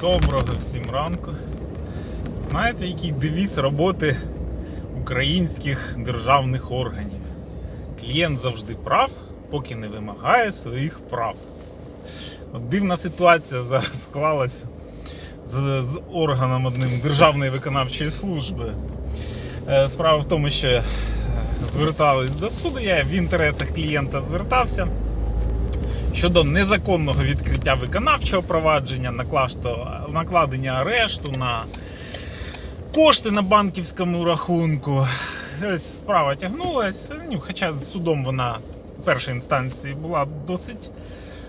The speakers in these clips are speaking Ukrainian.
Доброго всім ранку. Знаєте, який девіз роботи українських державних органів? Клієнт завжди прав, поки не вимагає своїх прав. От дивна ситуація зараз склалася з, з органом одним Державної виконавчої служби. Е, Справа в тому, що е, звертались до суду, я в інтересах клієнта звертався щодо незаконного відкриття виконавчого провадження, накладення арешту на кошти на банківському рахунку. Ось справа тягнулася, ну, хоча судом вона першої інстанції була досить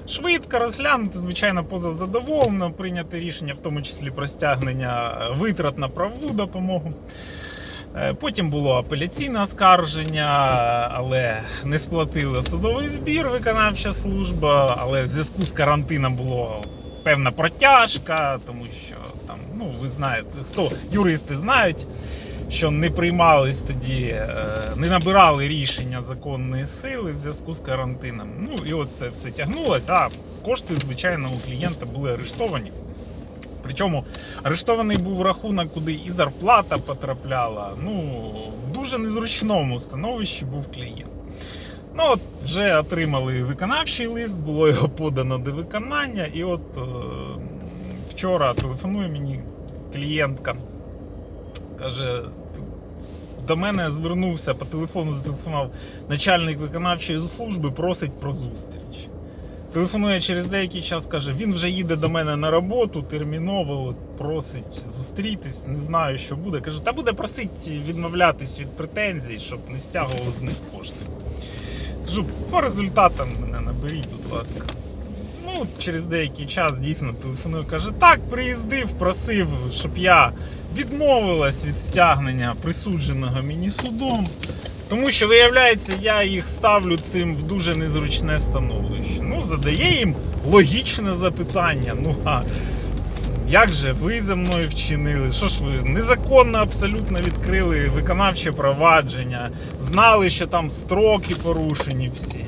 швидко розглянута, звичайно, позов задоволено, прийняти рішення, в тому числі про стягнення витрат на правову допомогу. Е, Потім було апеляційне оскарження, але не сплатили судовий збір, виконавча служба. Але в зв'язку з карантином було певна протяжка, тому що там, ну ви знаєте, хто юристи знають, що не приймались тоді, е, не набирали рішення законної сили в зв'язку з карантином. Ну і от це все тягнулося. А кошти, звичайно, у клієнта були арештовані. Причому арештований був рахунок, куди і зарплата потрапляла. Ну, в дуже незручному становищі був клієнт. Ну, от вже отримали виконавчий лист, було його подано до виконання. І от е, вчора телефонує мені клієнтка. Каже, до мене звернувся по телефону, зателефонував начальник виконавчої служби, просить про зустріч. Телефонує через деякий час, каже, він вже їде до мене на роботу, терміново от, просить зустрітись, не знаю, що буде. Каже, та буде просить відмовлятись від претензій, щоб не стягували з них кошти. Кажу, по результатам мене наберіть, будь ласка. Ну, через деякий час дійсно телефонує, каже, так, приїздив, просив, щоб я відмовилась від стягнення присудженого мені судом. Тому що, виявляється, я їх ставлю цим в дуже незручне становище. Ну, задає їм логічне запитання. Ну а як же ви за мною вчинили? Що ж ви незаконно абсолютно відкрили виконавче провадження, знали, що там строки порушені всі.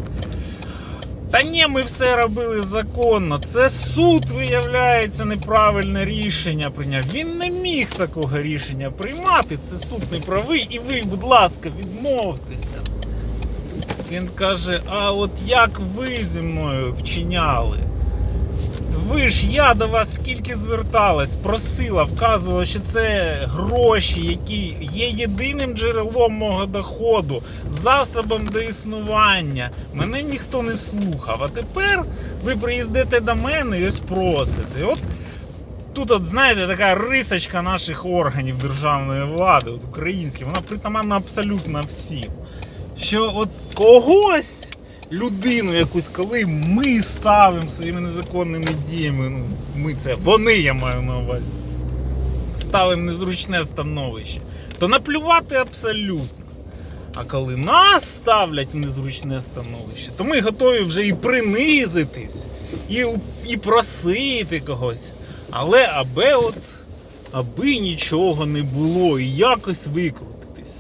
Та ні, ми все робили законно. Це суд, виявляється, неправильне рішення прийняв. Він не міг такого рішення приймати. Це суд не правий, і ви, будь ласка, відмовтеся. Він каже: а от як ви зі мною вчиняли? Ви ж я до вас скільки зверталась, просила, вказувала, що це гроші, які є єдиним джерелом мого доходу, засобом до існування. Мене ніхто не слухав. А тепер ви приїздите до мене і ось просите. От тут, от, знаєте, така рисочка наших органів державної влади, от українських, вона притаманна абсолютно всім. Що от когось людину якусь, коли ми ставимо своїми незаконними діями, ну ми це вони, я маю на увазі, ставимо незручне становище, то наплювати абсолютно. А коли нас ставлять в незручне становище, то ми готові вже і принизитись, і, і просити когось. Але аби от, аби нічого не було, і якось викрутитись.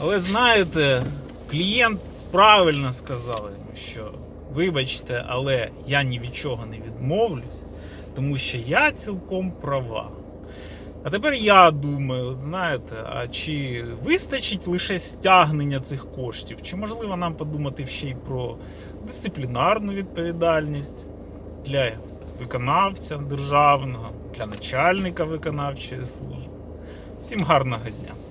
Але знаєте, клієнт правильно сказав йому, що вибачте, але я ні від чого не відмовлюсь, тому що я цілком права. А тепер я думаю, от знаєте, а чи вистачить лише стягнення цих коштів? Чи можливо нам подумати ще й про дисциплінарну відповідальність для виконавця державного, для начальника виконавчої служби? Всім гарного дня!